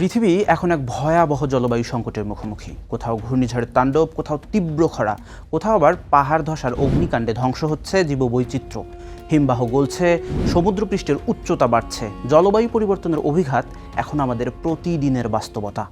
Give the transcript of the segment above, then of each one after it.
পৃথিবী এখন এক ভয়াবহ জলবায়ু সংকটের মুখোমুখি। কোথাও ঘূর্ণিঝড়ের তাণ্ডব, কোথাও তীব্র খরা, কোথাও আবার পাহাড় ধসার অগ্নিকাণ্ডে ধ্বংস হচ্ছে জীববৈচিত্র্য। হিমবাহ গলছে, সমুদ্রপৃষ্ঠের উচ্চতা বাড়ছে, জলবায়ু পরিবর্তনের অভিঘাত এখন আমাদের প্রতিদিনের বাস্তবতা।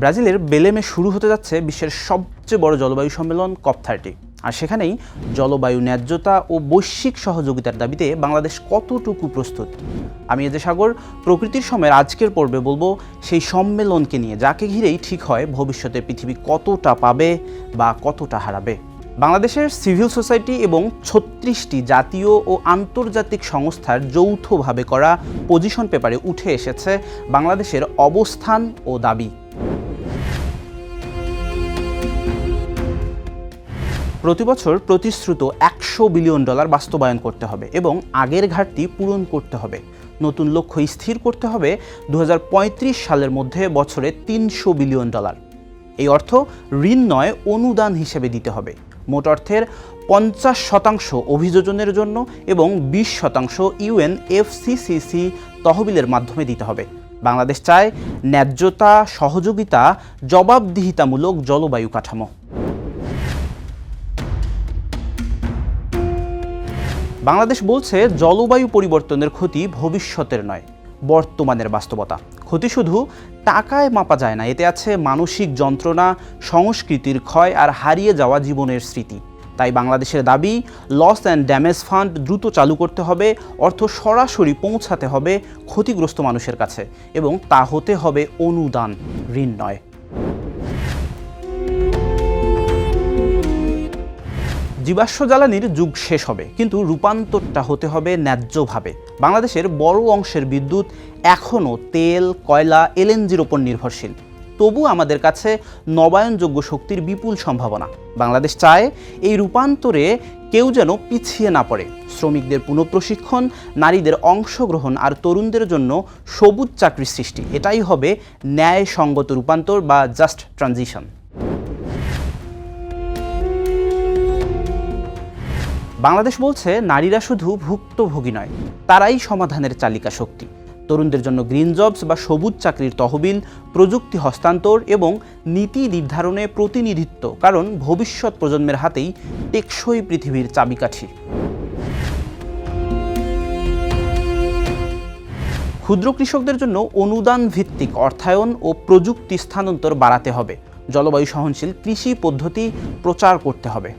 ব্রাজিলের বেলেমে শুরু হতে যাচ্ছে বিশ্বের সবচেয়ে বড় জলবায়ু সম্মেলন, কপ থার্টি। আর সেখানেই জলবায়ু ন্যায্যতা ও বৈশ্বিক সহযোগিতার দাবিতে বাংলাদেশ কতটুকু প্রস্তুত? আমি এজে সাগর, প্রকৃতির সময়ের আজকের পর্বে বলব সেই সম্মেলনকে নিয়ে, যাকে ঘিরেই ঠিক হয় ভবিষ্যতে পৃথিবী কতটা পাবে বা কতটা হারাবে। বাংলাদেশের সিভিল সোসাইটি এবং ছত্রিশটি জাতীয় ও আন্তর্জাতিক সংস্থার যৌথভাবে করা পজিশন পেপারে উঠে এসেছে বাংলাদেশের অবস্থান ও দাবি। প্রতিবছর প্রতিশ্রুত একশো বিলিয়ন ডলার বাস্তবায়ন করতে হবে এবং আগের ঘাটতি পূরণ করতে হবে। নতুন লক্ষ্য স্থির করতে হবে দু হাজার পঁয়ত্রিশ সালের মধ্যে বছরে তিনশো বিলিয়ন ডলার। এই অর্থ ঋণ নয়, অনুদান হিসেবে দিতে হবে। মোট অর্থের পঞ্চাশ শতাংশ অভিযোজনের জন্য এবং বিশ শতাংশ ইউএন এফসিসিসি তহবিলের মাধ্যমে দিতে হবে। বাংলাদেশ চায় ন্যায্যতা, সহযোগিতা, জবাবদিহিতামূলক জলবায়ু কাঠামো। বাংলাদেশ বলছে জলবায়ু পরিবর্তনের ক্ষতি ভবিষ্যতের নয়, বর্তমানের বাস্তবতা। ক্ষতি শুধু টাকায় মাপা যায় না, এতে আছে মানসিক যন্ত্রণা, সংস্কৃতির ক্ষয় আর হারিয়ে যাওয়া জীবনের স্মৃতি। তাই বাংলাদেশের দাবি, লস অ্যান্ড ড্যামেজ ফান্ড দ্রুত চালু করতে হবে, অর্থ সরাসরি পৌঁছাতে হবে ক্ষতিগ্রস্ত মানুষের কাছে, এবং তা হতে হবে অনুদান, ঋণ নয়। জীবাশ্ম জ্বালানির যুগ শেষ হবে, কিন্তু রূপান্তরটা হতে হবে ন্যায্যভাবে। বাংলাদেশের বড় অংশের বিদ্যুৎ এখনও তেল, কয়লা, এলএনজির ওপর নির্ভরশীল। তবু আমাদের কাছে নবায়নযোগ্য শক্তির বিপুল সম্ভাবনা। বাংলাদেশ চায় এই রূপান্তরে কেউ যেন পিছিয়ে না পড়ে। শ্রমিকদের পুনঃপ্রশিক্ষণ, নারীদের অংশগ্রহণ আর তরুণদের জন্য সবুজ চাকরির সৃষ্টি। এটাই হবে ন্যায়সঙ্গত রূপান্তর বা জাস্ট ট্রানজিশন বাংলাদেশ বলছে, নারীরা শুধু ভুক্তভোগী নয়, তারাই সমাধানের চালিকা শক্তি। তরুণদের জন্য গ্রিন জবস বা সবুজ চাকরির তহবিল, প্রযুক্তি হস্তান্তর এবং নীতি নির্ধারণে প্রতিনিধিত্ব, কারণ ভবিষ্যৎ প্রজন্মের হাতেই টেকসই পৃথিবীর চাবিকাঠি। ক্ষুদ্র কৃষকদের জন্য অনুদান ভিত্তিক অর্থায়ন ও প্রযুক্তি স্থানান্তর বাড়াতে হবে। জলবায়ু সহনশীল কৃষি পদ্ধতি প্রচার করতে হবে।